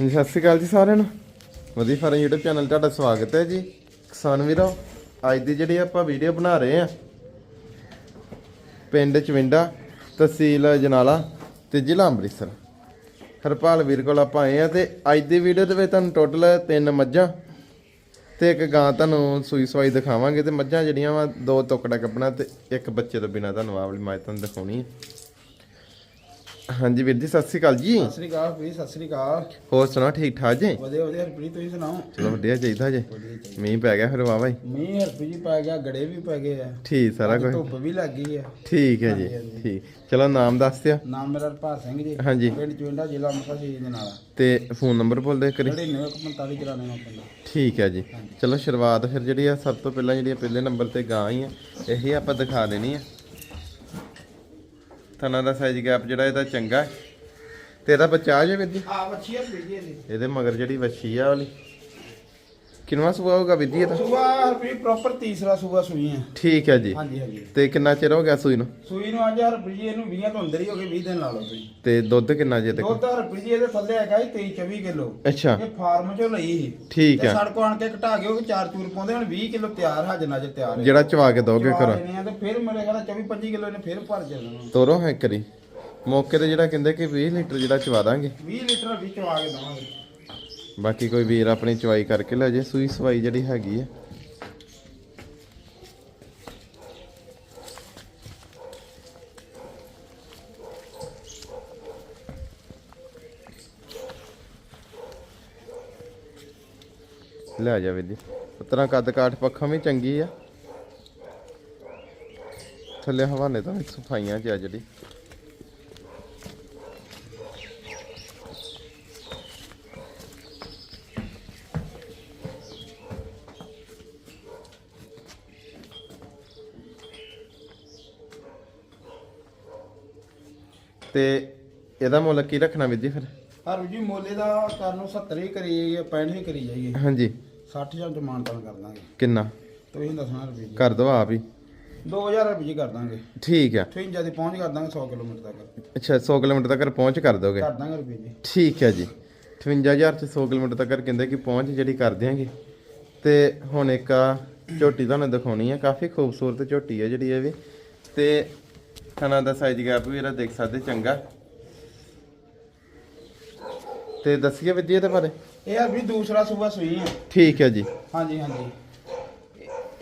ਜੀ, ਸਤਿ ਸ਼੍ਰੀ ਅਕਾਲ ਜੀ ਸਾਰਿਆਂ ਨੂੰ। ਵਧੀਆ ਫਾਰਮ YouTube ਚੈਨਲ ਤੁਹਾਡਾ ਸਵਾਗਤ ਹੈ ਜੀ। ਕਿਸਾਨ ਵੀਰੋ, ਅੱਜ ਦੀ ਜਿਹੜੀ ਆਪਾਂ ਵੀਡੀਓ ਬਣਾ ਰਹੇ ਆ ਪਿੰਡ ਚਵਿੰਡਾ, ਤਹਿਸੀਲ ਜਨਾਲਾ ਤੇ ਜ਼ਿਲ੍ਹਾ ਅੰਮ੍ਰਿਤਸਰ। ਹਰਪਾਲ ਵੀਰ ਕੋਲ ਆਪਾਂ ਆਏ ਆ ਤੇ ਅੱਜ ਦੀ ਵੀਡੀਓ ਦੇ ਵਿੱਚ ਤੁਹਾਨੂੰ ਟੋਟਲ ਤਿੰਨ ਮੱਝਾਂ ਤੇ ਇੱਕ ਗਾਂ ਤੁਹਾਨੂੰ ਸੂਈ ਸਵਾਈ ਦਿਖਾਵਾਂਗੇ ਤੇ ਮੱਝਾਂ ਜਿਹੜੀਆਂ ਵਾ, ਦੋ ਟੋਕੜਾ ਕੱਪਣਾ ਤੇ ਇੱਕ ਬੱਚੇ ਤੋਂ ਬਿਨਾ ਤੁਹਾਨੂੰ ਆਹ ਵਾਲੀ ਮੱਝ ਤੁਹਾਨੂੰ ਦਿਖਾਉਣੀ ਹੈ। ਹਾਂਜੀ ਵੀਰ ਜੀ ਸਤਿ ਸ਼੍ਰੀ ਅਕਾਲ ਜੀ। ਸਤਿ ਸ੍ਰੀ ਅਕਾਲ ਪ੍ਰੀਤ ਸਤਿ ਸ੍ਰੀ ਅਕਾਲ। ਹੋਰ ਸੁਣਾ ਠੀਕ ਠਾਕ ਜੀ? ਵਧੀਆ ਵਧੀਆ ਹਰਪ੍ਰੀਤ ਤੁਸੀਂ ਸੁਣਾਓ? ਚਲੋ ਵਧੀਆ ਚਾਹੀਦਾ ਜੇ। ਮੀਂਹ ਪੈ ਗਿਆ ਫਿਰ ਵਾਵਾ ਹੀ। ਮੀਂਹ ਹਰਪ੍ਰੀਤ ਜੀ ਪੈ ਗਿਆ ਗੜੇ ਵੀ ਪੈ ਗਏ ਆ। ਠੀਕ ਸਾਰਾ ਕੁਝ ਧੁੱਪ ਵੀ ਲੱਗ ਗਈ ਆ। ਠੀਕ ਹੈ ਜੀ। ਠੀਕ। ਚਲੋ ਨਾਮ ਦੱਸ ਦਿਓ। ਨਾਮ ਮੇਰਾ ਹਰਪਾਲ ਸਿੰਘ ਜੀ। ਹਾਂਜੀ। ਪਿੰਡ ਚੁੰਡਾ ਜ਼ਿਲ੍ਹਾ ਅੰਮ੍ਰਿਤਸਰ ਸ਼ਹੀਦ ਦੇ ਨਾਲ। ਤੇ ਫੋਨ ਨੰਬਰ ਬੋਲ ਦੇ ਕਰੀ 9945 ਚਲਾਣੇ ਪਿੰਡ ਠੀਕ ਹੈ ਜੀ। ਚਲੋ ਸ਼ੁਰੂਆਤ ਫਿਰ ਜਿਹੜੀ ਆ ਸਭ ਤੋਂ ਪਹਿਲਾਂ ਜਿਹੜੀ ਪਹਿਲੇ ਨੰਬਰ ਤੇ ਗਾਂ ਹੀ ਆ। ਇਹੀ ਆਪਾਂ ਦਿਖਾ ਦੇਣੀ ਆ। ਥਣਾ ਦਾ ਸਾਈਜ਼ ਗੈਪ ਜਿਹੜਾ ਇਹਦਾ ਚੰਗਾ ਹੈ। ਤੇ ਇਹਦਾ ਬੱਚਾ ਜੇ ਵੀਰ ਜੀ? ਆ ਬੱਚੀ ਹਰਪ੍ਰੀਤ ਜੀ ਇਹਦੀ। ਇਹਦੇ ਮਗਰ ਜਿਹੜੀ ਵੱਛੀ ਆ ਵਾਲੀ। ਕਿੰਨਵਾ ਸੁਆ ਹੋਗਾ ਜੀ ਇਹਦਾ ਸੂਆ ਹਰਪ੍ਰੀਤ ਪ੍ਰੋਪਰ ਤੀਸਰਾ ਸੂਆ ਸੂਈ ਆ ਠੀਕ ਹੈ ਜੀ। ਹਾਂਜੀ ਹਾਂਜੀ। ਤੇ ਕਿੰਨਾ ਚਿਰ ਹੋ ਗਿਆ ਸੂਈ ਨੂੰ? ਸੂਈ ਨੂੰ ਅੱਜ ਹਰਪ੍ਰੀਤ ਜੀ ਇਹਨੂੰ 20 ਤੋਂ ਅੰਦਰ ਹੀ ਹੋ ਗਏ 20 ਦਿਨ ਲਾ ਲਓ ਤੁਸੀਂ। ਤੇ ਦੁੱਧ ਕਿੰਨਾ ਜੇ ਤੱਕ ਦੁੱਧ ਹਰਪ੍ਰੀਤ ਜੀ ਇਹਦੇ ਥੱਲੇ ਹੈਗਾ ਜੀ 23 24 ਕਿਲੋ। ਅੱਛਾ। ਇਹ ਫਾਰਮ ਚੋਂ ਲਈ ਸੀ। ਠੀਕ ਹੈ। ਸੜਕੋਂ ਆਣ ਕੇ ਘਟਾ ਕੇ ਉਹ ਚਾਰ ਚੂਰ ਪਾਉਂਦੇ ਹੁਣ 20 ਕਿਲੋ ਤਿਆਰ ਹਾਜਨਾ ਚ ਤਿਆਰ ਹੈ। ਜਿਹੜਾ ਚਵਾ ਕੇ ਦੋਗੇ ਆ ਤੇ ਫਿਰ ਮੇਰੇ ਖਿਆਲ 24 25 ਕਿਲੋ ਇਹਨੇ ਫਿਰ ਭਰ ਜਾਣਾ। ਤੋਰੋ ਹੈ ਕਰੀ ਮੌਕੇ ਤੇ ਜਿਹੜਾ ਕਹਿੰਦੇ ਕਿ 20 ਲੀਟਰ ਜਿਹੜਾ ਚਵਾ ਦਾਂਗੇ। 20 ਲੀਟਰ ਵੀ ਚਵਾ ਕੇ ਦਵਾਂਗੇ। ਬਾਕੀ ਕੋਈ ਵੀਰ ਆਪਣੀ ਚਵਾਈ ਕਰਕੇ ਲੈ ਜੇ, ਸੂਈ ਸਵਾਈ ਜਿਹੜੀ ਹੈਗੀ ਹੈ ਲੈ ਜਾਵੇ ਵੀਰ ਜੀ। ਉਤਰਾ ਕੱਦ ਕਾਠ ਪੱਖਾਂ ਵੀ ਚੰਗੀ ਆ। ਥੱਲੇ ਹਵਾਨੇ ਤਾਂ ਵੀ ਸਫਾਈਆਂ ਚ ਆ ਜਿਹੜੀ। ਤੇ ਇਹਦਾ ਮੁੱਲ ਕੀ ਰੱਖਣਾ ਵੀਰ ਜੀ ਫਿਰ? ਹਰ ਜੀ ਮੋਲੇ ਦਾ ਕਰਨ ਨੂੰ 70 ਹੀ ਕਰੀ ਜਾਈਏ 65 ਹੀ ਕਰੀ ਜਾਈਏ। ਹਾਂਜੀ। 60 ਜਾਂ ਜ਼ਮਾਨਤਾਂ ਕਰ ਦਾਂਗੇ। ਕਿੰਨਾ? ਤੁਸੀਂ ਦੱਸਣਾ ਰੁਪਏ ਜੀ। ਕਰ ਦੋ ਆਪ ਹੀ। 2000 ਰੁਪਏ ਕਰ ਦਾਂਗੇ। ਠੀਕ ਆ। 53 ਦੀ ਪਹੁੰਚ ਕਰ ਦਾਂਗੇ 100 ਕਿਲੋਮੀਟਰ ਤੱਕ। ਅੱਛਾ 100 ਕਿਲੋਮੀਟਰ ਤੱਕ ਪਹੁੰਚ ਕਰ ਦੋਗੇ? ਕਰ ਦਾਂਗੇ ਰੁਪਏ ਜੀ। ਠੀਕ ਹੈ ਜੀ। 58000 ਚ 100 ਕਿਲੋਮੀਟਰ ਤੱਕ ਕਹਿੰਦੇ ਕਿ ਪਹੁੰਚ ਜਿਹੜੀ ਕਰ ਦਿਆਂਗੇ। ਤੇ ਹੁਣ ਇੱਕ ਆ ਝੋਟੀ ਤੁਹਾਨੂੰ ਦਿਖਾਉਣੀ ਹੈ ਕਾਫੀ ਖੂਬਸੂਰਤ ਝੋਟੀ ਹੈ ਜਿਹੜੀ ਇਹ ਵੀ। ਤੇ ਥਣਾ ਦਾ ਸਾਈਜ਼ ਗੈਪ ਵੀ ਇਹਦਾ ਦੇਖ ਸਕਦੇ ਚੰਗਾ। ਤੇ ਦੱਸੀਏ ਜੀ ਇਹਦੇ ਬਾਰੇ? ਇਹ ਹਰ ਵੀ ਦੂਸਰਾ ਸੂਬਾ ਸੂਈ ਹੈ ਠੀਕ ਹੈ ਜੀ। ਹਾਂਜੀ ਹਾਂਜੀ।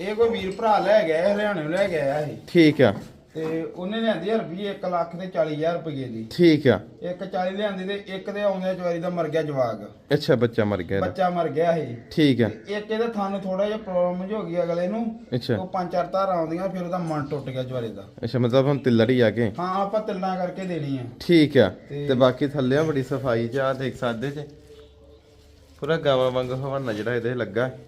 ਇਹ ਕੋਈ ਵੀਰ ਭਰਾ ਲੈ ਗਿਆ ਹਰਿਆਣੇ ਲੈ ਗਿਆ ਇਹ। ਠੀਕ ਆ। ਤੇ ਉਹਨੇ ਲਿਆਂਦੀ ਰੁਪਏ 1 ਲੱਖ ਤੇ 40000 ਰੁਪਏ ਦੀ। ਠੀਕ ਆ। ਇੱਕ 40 ਲਿਆਂਦੀ ਤੇ ਇੱਕ ਦੇ ਆਉਂਦੇ ਜਵਾਰੀ ਦਾ ਮਰ ਗਿਆ ਜਵਾਗ ਅੱਛਾ ਬੱਚਾ ਮਰ ਗਿਆ ਇਹਦਾ। ਬੱਚਾ ਮਰ ਗਿਆ ਇਹ। ਠੀਕ ਆ। ਇੱਕ ਇਹਦੇ ਥਾਂ ਥੋੜਾ ਜਿਹਾ ਪ੍ਰੋਬਲਮ ਹੋ ਗਈ ਅਗਲੇ ਨੂੰ। ਅੱਛਾ। ਉਹ ਪੰਜ ਚਾਰ ਧਾਰਾਂ ਆਉਂਦੀਆਂ ਫਿਰ ਉਹਦਾ ਮਨ ਟੁੱਟ ਗਿਆ ਜਵਾਰੇ ਦਾ। ਅੱਛਾ ਮਤਲਬ ਹੁਣ ਤਿੱਲੜ ਹੀ ਆ ਗਏ। ਹਾਂ ਆਪਾਂ ਤਿੱਲਾਂ ਕਰਕੇ ਦੇਣੀ ਆ। ਠੀਕ ਆ। ਤੇ- ਬਾਕੀ ਥੱਲੇ ਬੜੀ ਸਫ਼ਾਈ ਚ ਆ ਦੇਖ ਸਕਦੇ ਜੇ ਪੂਰਾ ਗਾਵਾਂ ਵਾਂਗ ਹਵਾਨਾ ਜਿਹੜਾ ਇਹਦੇ ਲੱਗਾ। ਹੈ।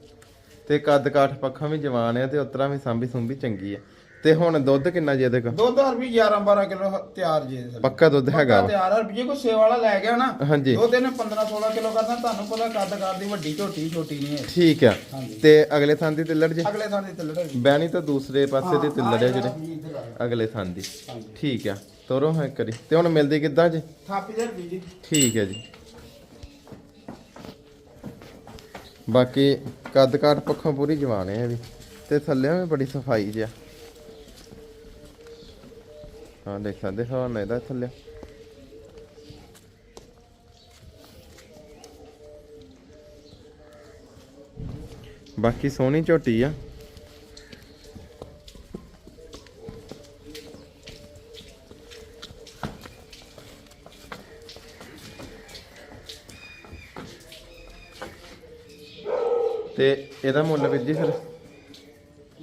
ਤੇ ਕੱਦ ਕਾਠ ਪੱਖਾਂ ਵੀ ਜਵਾਨ ਆ ਤੇ ਉਤਰਾ ਵੀ ਸਾਂਭੀ ਸੁੰਭੀ ਚੰਗੀ ਆ। ਤੇ ਹੁਣ ਦੁੱਧ ਕਿੰਨਾ ਜੇ ਇਹਦੇ ਕੋਲ ਦੁੱਧ ਹਰ ਵੀ 11 12 ਕਿਲੋ ਤਿਆਰ ਜੇ ਪੱਕਾ ਦੁੱਧ ਹੈਗਾ ਤਿਆਰ ਹਰ ਵੀ ਕੋਈ ਸੇਵਾ ਵਾਲਾ ਲੈ ਗਿਆ ਨਾ ਹਾਂਜੀ। ਦੁੱਧ ਇਹਨੇ 15 16 ਕਿਲੋ ਕਰਦਾ ਤੁਹਾਨੂੰ ਪਤਾ ਕੱਦ ਕਰਦੀ ਵੱਡੀ ਝੋਟੀ ਛੋਟੀ ਨਹੀਂ ਹੈ। ਠੀਕ ਆ। ਤੇ ਅਗਲੇ ਥਾਂ ਦੀ ਤਿੱਲੜ ਜੇ? ਅਗਲੇ ਥਾਂ ਦੀ ਤਿੱਲੜ ਬੈਣੀ ਤਾਂ ਦੂਸਰੇ ਪਾਸੇ ਦੀ ਤਿੱਲੜ ਆ ਜਿਹੜੇ ਅਗਲੇ ਥਾਂ ਦੀ। ਠੀਕ ਆ ਤੋਰੋ ਹੈ ਕਰੀ ਤੇ ਹੁਣ ਮਿਲਦੀ ਕਿੱਦਾਂ ਜੇ? ਥਾਪੀ ਵੀ ਜੀ ਠੀਕ ਹੈ ਜੀ। ਬਾਕੀ ਕੱਦ ਕਾਠ ਪੱਖੋਂ ਪੂਰੀ ਜਵਾਨ ਹੈ ਵੀ। ਤੇ ਥੱਲੇ ਵੀ ਬੜੀ ਸਫ਼ਾਈ ਜਿਆ ਹਾਂ ਦੇਖ ਸਕਦੇ ਹੋ ਨਾ ਇਹਦਾ ਥੱਲੇ ਬਾਕੀ ਸੋਹਣੀ ਝੋਟੀ ਆ ਤੇ ਇਹਦਾ ਮੁੱਲ ਵੀਰ ਜੀ ਫਿਰ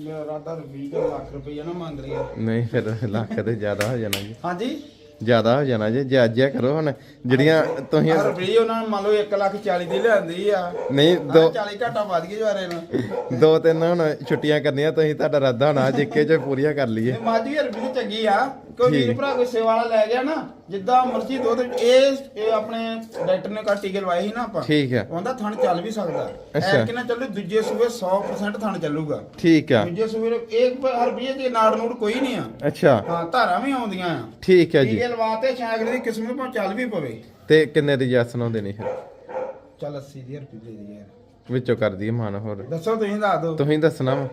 ਮੇਰਾ ਰਾਦਾ 20 ਲੱਖ ਰੁਪਈਆ ਨਾ ਮੰਗ ਰਹੀ ਆ ਨਹੀਂ ਫਿਰ ਲੱਖ ਤੇ ਜ਼ਿਆਦਾ ਹੋ ਜਾਣਾ ਜੀ। ਹਾਂਜੀ? ਜ਼ਿਆਦਾ ਹੋ ਜਾਣਾ ਜੀ ਜਾਜਿਆ ਕਰੋ ਹੁਣ ਜਿਹੜੀਆਂ ਤੁਸੀਂ ਹਰ ਉਹਨਾਂ ਨੇ ਮੰਨ ਲਓ 1 ਲੱਖ 40 ਦੀ ਲਿਆਂਦੀ ਆ। ਨਹੀਂ ਦੋ ਦੋ 40 ਘਾਟਾ ਵੱਧ ਗਈ ਜਵਾਰੇ ਨੂੰ। ਦੋ ਤਿੰਨ ਹੁਣ ਛੁੱਟੀਆਂ ਕਰਨੀਆਂ ਤੁਸੀਂ ਤੁਹਾਡਾ ਇਰਾਦਾ ਹੋਣਾ ਜਿੱਕੇ ਚ ਪੂਰੀਆਂ ਕਰ ਲਈਏ। ਹਰ ਵੀ ਚੰਗੀ ਆ। ਕੋਈ ਵੀਰ। ਭਰਾ ਕੋਈ ਸੇਵਾ ਵਾਲਾ ਲੈ ਗਿਆ ਨਾ ਜਿੱਦਾਂ ਮਰਜ਼ੀ ਦੁੱਧ ਇਹ ਇਹ ਆਪਣੇ ਡਾਕਟਰ ਨੇ ਕਾ ਟੀਕੇ ਲਵਾਏ ਸੀ ਨਾ ਆਪਾਂ। ਠੀਕ ਹੈ ਉਹਦਾ ਥਣ ਚੱਲ ਵੀ ਸਕਦਾ। ਐ ਕਿੰਨਾ ਚੱਲੂ ਦੂਜੇ ਸੂਏ 100% ਥਣ ਚੱਲੂਗਾ। ਠੀਕ ਆ। ਦੂਜੇ ਸੂਏ ਨੂੰ ਇੱਕ ਹਰ ਵੀ ਦੀ ਨਾੜ ਨੂੜ ਕੋਈ ਨਹੀਂ ਆ। ਅੱਛਾ। ਹਾਂ ਧਾਰਾਂ ਵੀ ਆਉਂਦੀਆਂ ਆ। ਠੀਕ ਹੈ ਜੀ। ਟੀਕੇ ਲਵਾਤੇ ਸ਼ਾਗਰ ਦੀ ਕਿਸਮ ਨੂੰ ਚੱਲ ਵੀ ਪਵੇ। ਤੇ ਕਿੰਨੇ ਦੀ ਜੈਸਨ ਹੁੰਦੇ ਨੇ ਫਿਰ ਚੱਲ 80 ਦੀ ਰੁਪਏ ਦੇ ਦੇ ਯਾਰ ਵਿੱਚੋਂ ਕਰ ਦਈਏ ਮਾਨ ਹੋਰ। ਦੱਸੋ ਤੁਸੀਂ ਦੱਸ ਦਿਓ। ਤੁਸੀਂ ਦੱਸਣਾ ਵਾ।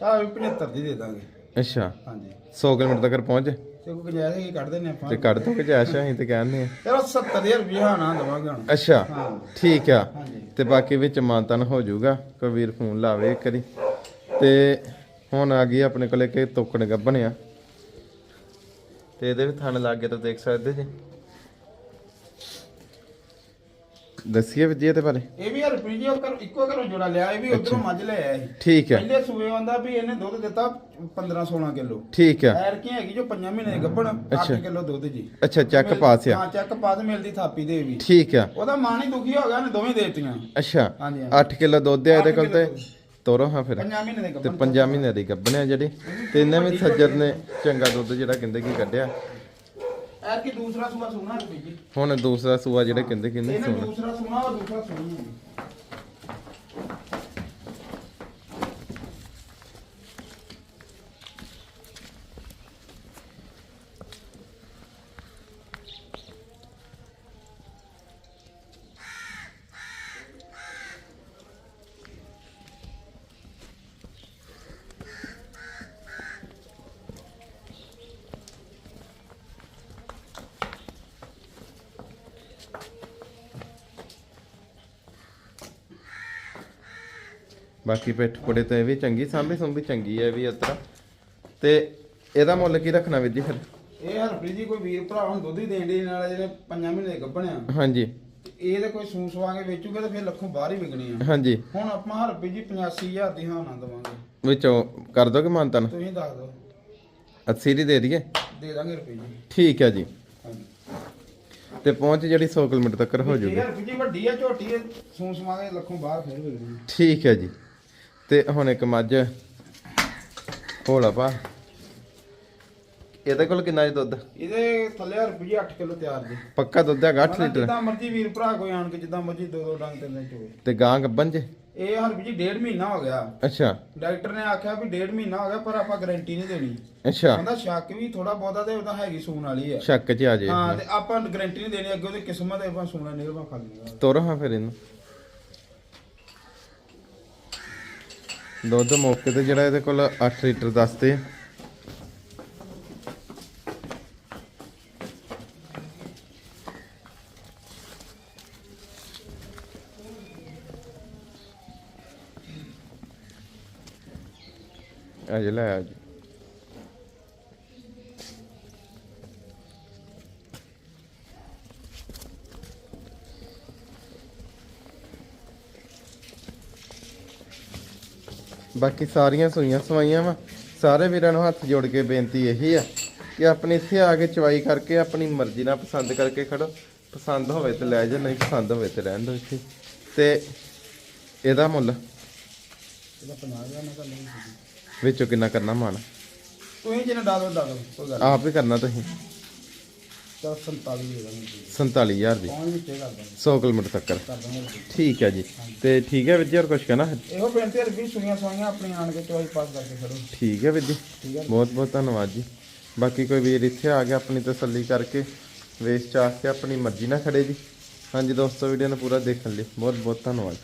ਚਾਹ 75 ਦੀ ਦੇ ਦਾਂਗੇ। ਅੱਛਾ। ਹਾਂਜੀ। 100 ਕਿਲੋਮੀਟਰ ਤੱਕ ਪਹੁੰਚ? ਤੇ ਕੋਈ ਗੁੰਜਾਇਸ਼ ਹੈ ਕਿ ਕੱਢ ਦਿੰਨੇ ਆਪਾਂ। ਤੇ ਕੱਢ ਦੋ ਗੁਜਾਇਸ਼ ਅਸੀਂ ਤੇ ਕਹਿੰਦੇ ਆ। ਚਲੋ 70000 ਰੁਪਏ ਹਾਂ ਨਾ ਦਵਾਂਗੇ ਹੁਣ। ਅੱਛਾ ਹਾਂ। ਠੀਕ ਆ। ਤੇ ਬਾਕੀ ਵਿੱਚ ਮਾਨਤਨ ਹੋ ਜਾਊਗਾ ਕੋਈ ਵੀਰ ਫੋਨ ਲਾਵੇ ਇੱਕ ਵਾਰੀ। ਤੇ ਹੁਣ ਆ ਗਈ ਆਪਣੇ ਕੋਲੇ ਕਿ ਤੋਕੜ ਗੱਬਣ ਆ। ਤੇ ਇਹਦੇ ਵੀ ਥਣ ਲੱਗੇ ਤਾਂ ਦੇਖ ਸਕਦੇ ਜੀ। ਦੱਸੀਏ ਵੀ ਜੀ ਇਹਦੇ ਬਾਰੇ। ਇਹ ਵੀ ਉਹ ਘਰੋਂ- ਇੱਕੋ ਘਰੋਂ ਜੋੜਾ ਲਿਆ ਇਹ ਵੀ ਉਧਰੋਂ ਮੱਝ ਲੈ ਆਇਆ ਸੀ। ਠੀਕ ਹੈ। ਪਹਿਲੇ ਸੂਏ ਆਂਦਾ ਵੀ ਇਹਨੇ ਦੁੱਧ ਦਿੱਤਾ 15 16 ਕਿਲੋ। ਠੀਕ ਆ ਐਰ ਕੀ ਹੈਗੀ ਜੋ 5 ਮਹੀਨੇ ਦੀ ਗੱਭਣ 8 ਅੱਛਾ। ਕਿਲੋ ਦੁੱਧ ਜੀ। ਅੱਛਾ ਚੱਕ ਪਾਸ ਆ। ਹਾਂ ਚੱਕ ਪਾਸ ਮਿਲਦੀ ਥਾਪੀ ਦੇ ਵੀ। ਠੀਕ ਆ ਉਹਦਾ ਮਾਂ ਹੀ ਦੁਖੀ ਹੋ ਗਿਆ ਨੇ ਦੋਵੇਂ ਦੇਤੀਆਂ। ਅੱਛਾ ਹਾਂਜੀ 8 ਕਿਲੋ ਦੁੱਧ ਆ ਇਹਦੇ ਕੋਲ ਤੇ ਤੋਰੋ ਹਾਂ ਫਿਰ। 5 ਮਹੀਨੇ ਦੇ ਤੇ ਗੱਭਣ 5 ਮਹੀਨੇ ਦੀ ਗੱਬਣ ਆ ਜਿਹੜੀ। ਤੇ ਇਹਨੇ ਵੀ ਸੱਜਰ ਨੇ ਚੰਗਾ ਦੁੱਧ ਜਿਹੜਾ ਕਹਿੰਦੇ ਕੀ ਕੱਢਿਆ। ਦੂਸਰਾ ਸੂਆ ਹੁਣ ਦੂਸਰਾ ਸੂਆ ਜਿਹੜੇ ਕਹਿੰਦੇ ਕਹਿੰਦੇ ਇਹਨੇ ਦੂਸਰਾ ਉਹ ਦੂਸਰਾ ਸੁਣੀ ਬਾਕੀ ਪਿੱਠ ਪੁੜੇ ਤੇ ਵੀ ਚੰਗੀ ਸਾਂਭੀ ਸੁੰਭੀ ਚੰਗੀ ਹੈ ਵੀ ਅਤਰਾ। ਤੇ ਇਹਦਾ ਮੁੱਲ ਕੀ ਰੱਖਣਾ ਵੀਰ ਜੀ ਫਿਰ? ਇਹ ਹਰਪ੍ਰੀਤ ਜੀ ਕੋਈ ਵੀਰ ਭਰਾ ਹੁਣ ਦੁੱਧ ਹੀ ਦੇਣ ਦੇ ਨਾਲ ਜਿਹੜੇ 5 ਮਹੀਨੇ ਦੇ ਗੱਭਣ ਆ ਹਾਂਜੀ ਇਹ ਤੇ ਕੋਈ ਸੂਸ ਕੇ ਵੇਚੂਗੇ ਤੇ ਫਿਰ ਲੱਖੋਂ ਬਾਹਰ ਹੀ ਵਿਕਣੀ ਆ। ਹਾਂਜੀ। ਹੁਣ ਆਪਾਂ ਹਰਪ੍ਰੀਤ ਜੀ 85000 ਦੀ ਹਾਂ ਨਾ ਦਵਾਂਗੇ। ਵਿੱਚੋਂ ਕਰ ਦੋਗੇ ਮਾਨਤਨ? ਤੁਸੀਂ ਦੱਸ ਦਿਓ। 80 ਦੀ ਦੇ ਦਈਏ? ਦੇ ਦਾਂਗੇ ਰੁਪਏ ਜੀ। ਠੀਕ ਹੈ ਜੀ। ਤੇ ਪਹੁੰਚ ਜਿਹੜੀ 100 ਕਿਲੋਮੀਟਰ ਤੱਕ ਹੋ ਜਾਊਗੀ ਯਾਰ ਜੀ ਵੱਡੀ ਆ ਝੋਟੀ ਸੂਸ ਕੇ ਲੱਖੋਂ ਬਾਹਰ ਫਿਰ। ਠੀਕ ਹੈ ਜੀ। ਤੇ ਹੁਣ ਇੱਕ ਮੱਝ। ਭੋਲਾ ਪਾ ਇਹਦੇ ਕੋਲ ਕਿੰਨਾ ਜੀ ਦੁੱਧ? ਇਹਦੇ ਥੱਲੇ ਰੁਪਏ 8 ਕਿਲੋ ਤਿਆਰ ਜੀ। ਪੱਕਾ ਦੁੱਧ ਹੈਗਾ 8 ਮਤਲਬ ਲੀਟਰ? ਜਿੱਦਾਂ ਮਰਜ਼ੀ ਵੀਰ ਭਰਾ ਕੋਈ ਆਣ ਕੇ ਜਿੱਦਾਂ ਮਰਜ਼ੀ ਦੋ ਦੋ ਡੰਗ ਤਿੰਨ ਚੋਏ ਤੇ ਗਾਂ ਗੱਬਨ ਚ ਇਹ ਹਰਪੀ ਜੀ ਡੇਢ ਮਹੀਨਾ ਹੋ ਗਿਆ। ਅੱਛਾ। ਡਾਕਟਰ ਨੇ ਆਖਿਆ ਵੀ ਡੇਢ ਮਹੀਨਾ ਹੋ ਗਿਆ ਪਰ ਆਪਾਂ ਗਾਰੰਟੀ ਨਹੀਂ ਦੇਣੀ। ਅੱਛਾ। ਕਹਿੰਦਾ ਸ਼ੱਕ ਵੀ ਥੋੜਾ ਬਹੁਤਾ ਤੇ ਉਹਦਾ ਹੈਗੀ ਸੂਣ ਵਾਲੀ ਆ। ਸ਼ੱਕ ਚ ਆ ਜੇ। ਹਾਂ ਤੇ ਆਪਾਂ ਗਾਰੰਟੀ ਨਹੀਂ ਦੇਣੀ ਅੱਗੇ ਉਹਦੀ ਕਿਸਮਤ ਹੈ ਆਪਾਂ ਸੂਣਾ ਨਹੀਂ ਆਪਾਂ ਖਾਲੀ ਤੁਰ ਹਾਂ ਫਿਰ ਇਹਨੂੰ। ਦੁੱਧ ਮੌਕੇ ਤੇ ਜਿਹੜਾ ਇਹਦੇ ਕੋਲ 8 ਲੀਟਰ ਦੱਸਦੇ ਆ। ਅੱਜ ਲੈ ਅੱਜ ਬਾਕੀ ਸਾਰੀਆਂ ਸੂਈਆਂ ਸਵਾਈਆਂ ਵਾ। ਸਾਰੇ ਵੀਰਾਂ ਨੂੰ ਹੱਥ ਜੋੜ ਕੇ ਬੇਨਤੀ ਇਹੀ ਆ ਕਿ ਆਪਣੀ ਇੱਥੇ ਆ ਕੇ ਚਵਾਈ ਕਰਕੇ ਆਪਣੀ ਮਰਜ਼ੀ ਨਾਲ ਪਸੰਦ ਕਰਕੇ ਖੜੋ। ਪਸੰਦ ਹੋਵੇ ਤੇ ਲੈ ਜਾ ਨਹੀਂ ਪਸੰਦ ਹੋਵੇ ਤੇ ਰਹਿਣ ਦਿਓ ਇੱਥੇ। ਤੇ ਇਹਦਾ ਮੁੱਲ? ਇਹਦਾ 50000 ਨਾਲ ਕਰ ਲੈਂਦੇ ਵਿੱਚੋਂ ਕਿੰਨਾ ਕਰਨਾ ਮਾਨ? ਤੁਸੀਂ ਜਿਹਨੇ ਡਾਲੋ ਡਾਲੋ ਕੋਈ ਗੱਲ ਆਪ ਹੀ ਕਰਨਾ ਤੁਸੀਂ। ਤਾਂ 47 ਦੇ ਦਾਂਗੇ। ਜੀ 47000 ਦੀ। ਵਿੱਚ ਕਰ ਦਾਂਗੇ। 100 ਕਿਲੋਮੀਟਰ ਤੱਕ। ਕਰ ਦਾਂਗੇ। ਰੁਪਏ। ਠੀਕ ਹੈ ਜੀ। ਤੇ ਠੀਕ ਹੈ ਵੀਰ ਜੀ ਹੋਰ ਕੁਝ ਕਹਿਣਾ? ਹੈ? ਇਹੋ ਬੇਨਤੀ ਹੈ ਵੀ ਸੁਣੀਆਂ ਸੁਣੀਆਂ ਆਪਣੀ ਆਣ ਕੇ ਚੋਈ ਪਾਸ ਕਰਕੇ ਖੜੋ। ਠੀਕ ਹੈ ਵੀਰ ਜੀ ਬਹੁਤ ਬਹੁਤ ਧੰਨਵਾਦ ਜੀ। ਬਾਕੀ ਕੋਈ ਵੀਰ ਇੱਥੇ ਆ ਗਿਆ ਆਪਣੀ ਤਸੱਲੀ ਕਰਕੇ ਵੇਚ ਚਾਹ ਕੇ ਆਪਣੀ ਮਰਜ਼ੀ ਨਾਲ ਖੜੇ ਜੀ। ਹਾਂਜੀ ਦੋਸਤੋ ਵੀਡੀਓ ਨੂੰ ਪੂਰਾ ਦੇਖਣ ਲਈ ਬਹੁਤ ਬਹੁਤ ਧੰਨਵਾਦ।